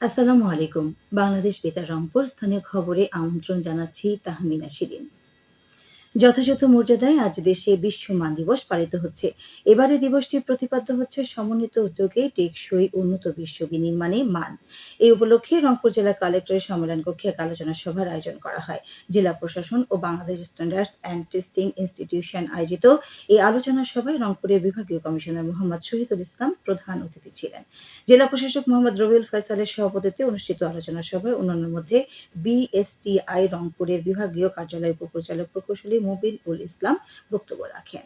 আসসালামু আলাইকুম। বাংলাদেশ বেতার রংপুর স্থানীয় খবরে আমন্ত্রণ জানাচ্ছি তাহমিনা শিরিন। যথাযথ মর্যাদায় আজ দেশে বিশ্ব মান দিবস পালিত হচ্ছে। এবারে দিবসটির প্রতিপাদ্য হচ্ছে সমন্বিত উদ্যোগে টেকসই উন্নত বিশ্ব বিনির্মাণে মান। এই উপলক্ষে রংপুর জেলা কালেক্টরের সম্মেলন কক্ষে এক আলোচনা সভার আয়োজন করা হয়। জেলা প্রশাসন ও Bangladesh standards and testing institution আয়োজিত এই আলোচনা সভায় রংপুরের বিভাগীয় কমিশনার মোহাম্মদ শহীদুল ইসলাম প্রধান অতিথি ছিলেন। জেলা প্রশাসক মোহাম্মদ রবিউল ফয়সালের সভাপতিত্বে অনুষ্ঠিত আলোচনা সভায় অন্যান্যের মধ্যে বিএসটিআই রংপুরের বিভাগীয় কার্যালয় উপপরিচালক প্রকৌশলী মুবিন উল ইসলাম বক্তব্য রাখেন।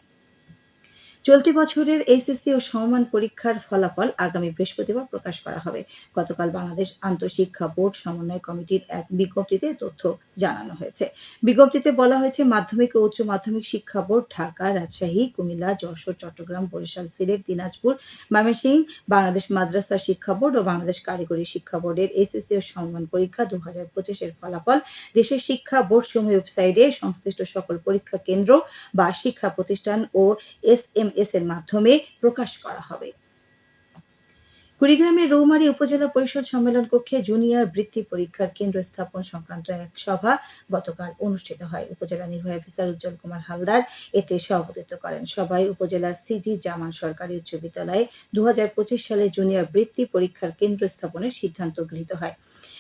চলতি বছরের এইচএসসি ও সমমান পরীক্ষার ফলাফল আগামী বৃহস্পতিবার প্রকাশ করা হবে। গতকাল বাংলাদেশ আন্তঃশিক্ষা বোর্ড সমন্বয় কমিটির এক বিজ্ঞপ্তিতে তথ্য জানানো হয়েছে। বিজ্ঞপ্তিতে বলা হয়েছে, মাধ্যমিক ও উচ্চ মাধ্যমিক শিক্ষা বোর্ড ঢাকা, রাজশাহী, কুমিল্লা, যশোর, চট্টগ্রাম, বরিশাল, সিলেট, দিনাজপুর, ময়মনসিংহ, বাংলাদেশ মাদ্রাসা শিক্ষা বোর্ড ও বাংলাদেশ কারিগরি শিক্ষা বোর্ডের এইচএসসি ও সমমান পরীক্ষা দু হাজার পঁচিশের ফলাফল। দেশের শিক্ষা বোর্ড সমূহ ওয়েবসাইটে সংশ্লিষ্ট সকল পরীক্ষা কেন্দ্র বা শিক্ষা প্রতিষ্ঠান ও এস এম এস এর মাধ্যমে প্রকাশ করা হবে। কুড়িগ্রামের রৌমারী উপজেলা পরিষদ সম্মেলন কক্ষে জুনিয়র বৃত্তি পরীক্ষার কেন্দ্র স্থাপন সংক্রান্ত এক সভা গতকাল অনুষ্ঠিত হয়। উপজেলা নির্বাহী অফিসার উজ্জ্বল কুমার হালদার এতে সভাপতিত্ব করেন। সভায় উপজেলার সিজি জামান সরকারি উচ্চ বিদ্যালয়ে দু হাজার পঁচিশ সালে জুনিয়র বৃত্তি পরীক্ষার কেন্দ্র স্থাপনের সিদ্ধান্ত গৃহীত হয়।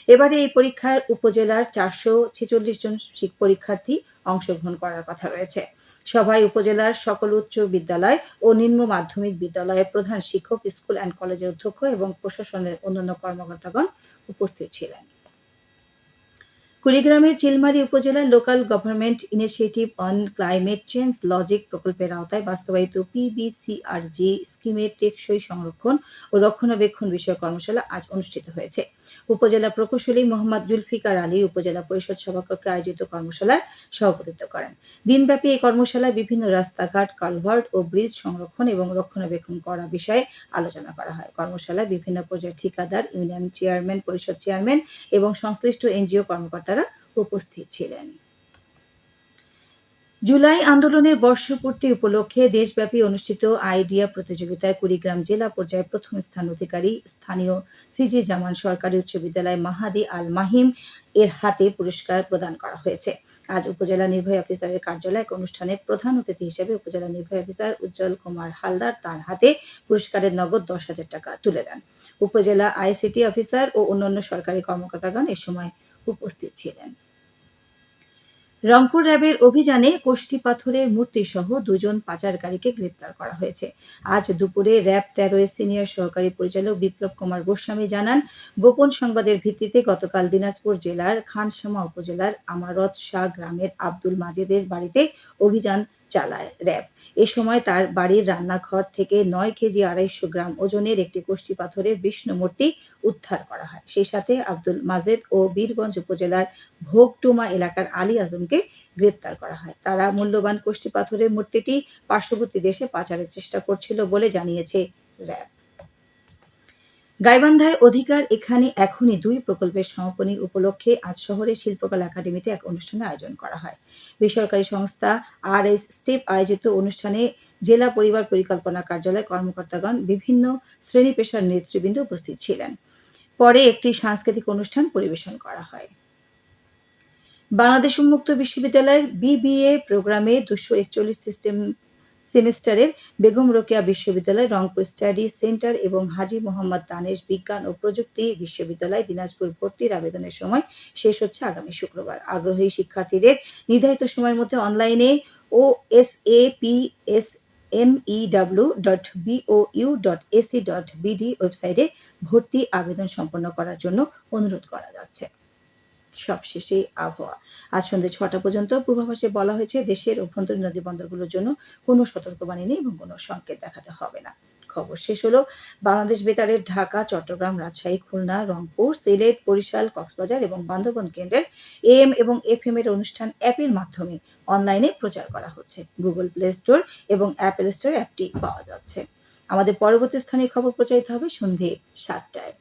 এবারে এই পরীক্ষায় উপজেলার চারশো ছেচল্লিশ জন পরীক্ষার্থী অংশগ্রহণ করার কথা রয়েছে। সভায় উপজেলার সকল উচ্চ বিদ্যালয় ও নিম্ন মাধ্যমিক বিদ্যালয়ের প্রধান শিক্ষক, স্কুল অ্যান্ড কলেজের অধ্যক্ষ এবং প্রশাসনের অন্যান্য কর্মকর্তাগণ উপস্থিত ছিলেন। কুড়িগ্রামের চিলমারি উপজেলার local government initiative on climate change logic প্রকল্পের আওতায় বাস্তবায়িত পিবিসিআরজি স্কিমের টেকসই সংরক্ষণ ও রক্ষণাবেক্ষণ বিষয়ক কর্মশালা আজ অনুষ্ঠিত হয়েছে। উপজেলা প্রকৌশলী মোহাম্মদ জুলফিকার আলী উপজেলা পরিষদ সভাকক্ষে আয়োজিত কর্মশালায় সভাপতিত্ব করেন। দিনব্যাপী এই কর্মশালায় বিভিন্ন রাস্তাঘাট, কালভার্ট ও ব্রিজ সংরক্ষণ এবং রক্ষণাবেক্ষণ করা বিষয়ে আলোচনা করা হয়। কর্মশালায় বিভিন্ন পর্যায়ের ঠিকাদার, ইউনিয়ন চেয়ারম্যান, পরিষদ চেয়ারম্যান এবং সংশ্লিষ্ট এনজিও কর্মকর্তারা উপস্থিত ছিলেন। জুলাই আন্দোলনের বর্ষপূর্তি উপলক্ষে দেশব্যাপী অনুষ্ঠিত আইডিয়া প্রতিযোগিতায় কুড়িগ্রাম জেলা পর্যায়ে প্রথম স্থান অধিকারী স্থানীয় সিজি জামান সরকারি উচ্চ বিদ্যালয় মাহাদি আল মাহিম এর হাতে পুরস্কার প্রদান করা হয়েছে। আজ উপজেলা নির্বাহী অফিসারের কার্যালয়ে এক অনুষ্ঠানে প্রধান অতিথি হিসেবে উপজেলা নির্বাহী অফিসার উজ্জ্বল কুমার হালদার তার হাতে পুরস্কারের নগদ দশ হাজার টাকা তুলে দেন। উপজেলা আইসিটি অফিসার ও অন্যান্য সরকারি কর্মকর্তাগণ এ সময় উপস্থিত ছিলেন। রংপুর র্যাবের অভিযানে কোষ্ঠী পাথরের মূর্তি সহ দুজন পাচারকারীকে গ্রেপ্তার করা হয়েছে। আজ দুপুরে র্যাব তেরো এর সিনিয়র সহকারী পরিচালক বিপ্লব কুমার গোস্বামী জানান, গোপন সংবাদের ভিত্তিতে গতকাল দিনাজপুর জেলার খানসামা উপজেলার আমারত শাহ গ্রামের আব্দুল মাজেদের বাড়িতে অভিযান চালায় র্যাব। এ সময় তার বাড়ির রান্নাঘর থেকে নয় কেজি আড়াইশো গ্রাম ওজনের একটি কোষ্ঠী পাথরের বিষ্ণু মূর্তি উদ্ধার করা হয়। সেই সাথে আব্দুল মাজেদ ও বীরগঞ্জ উপজেলার ভোগটুমা এলাকার আলী আজমকে গ্রেপ্তার করা হয়। তারা মূল্যবান কোষ্ঠী পাথরের মূর্তিটি পার্শ্ববর্তী দেশে পাচারের চেষ্টা করছিল বলে জানিয়েছে র্যাব। গাইবান্ধায় অধিকার এখানে এখনই দুই প্রকল্পের সমাপনী উপলক্ষে আজ শহরের শিল্পকলা একাডেমিতে এক অনুষ্ঠানের আয়োজন করা হয়। বেসরকারি সংস্থা আর এস স্টেপ আয়োজিত অনুষ্ঠানে জেলা পরিবার পরিকল্পনা কার্যালয় কর্মকর্তাগণ বিভিন্ন শ্রেণি পেশার নেতৃবৃন্দ উপস্থিত ছিলেন। পরে একটি সাংস্কৃতিক অনুষ্ঠান পরিবেশন করা হয়। বাংলাদেশ উন্মুক্ত বিশ্ববিদ্যালয়ের বিবিএ প্রোগ্রামে দুশো একচল্লিশ সিস্টেম সেমিস্টারের বেগম রোকেয়া বিশ্ববিদ্যালয়, রংপুর স্টাডি সেন্টার এবং হাজি মোহাম্মদ দানেশ বিজ্ঞান ও প্রযুক্তি বিশ্ববিদ্যালয় দিনাজপুর ভর্তির আবেদনের সময় শেষ হচ্ছে আগামী শুক্রবার। আগ্রহী শিক্ষার্থীদের নির্ধারিত সময়ের মধ্যে অনলাইনে ও S A P S MEW dot BOU dot AC dot BD ওয়েবসাইটে ভর্তি আবেদন সম্পন্ন করার জন্য অনুরোধ করা যাচ্ছে। সবশেষে আবহাওয়া। আজ সন্ধ্যে ছটা পর্যন্ত পূর্বাভাসে বলা হয়েছে, দেশের অভ্যন্তরীণ নদী বন্দরগুলোর জন্য কোনো সতর্কবাণী নেই এবং কোনো সংকেত দেখাতে হবে না। খবর শেষ হলো, বাংলাদেশ বেতারের ঢাকা, চট্টগ্রাম, রাজশাহী, খুলনা, রংপুর, সিলেট, বরিশাল, কক্সবাজার এবং বান্দরবন কেন্দ্রের এম এবং এফ এর অনুষ্ঠান অ্যাপের মাধ্যমে অনলাইনে প্রচার করা হচ্ছে। গুগল প্লে স্টোর এবং অ্যাপেল স্টোর অ্যাপটি পাওয়া যাচ্ছে। আমাদের পরবর্তী স্থানীয় খবর প্রচারিত হবে সন্ধে সাতটায়।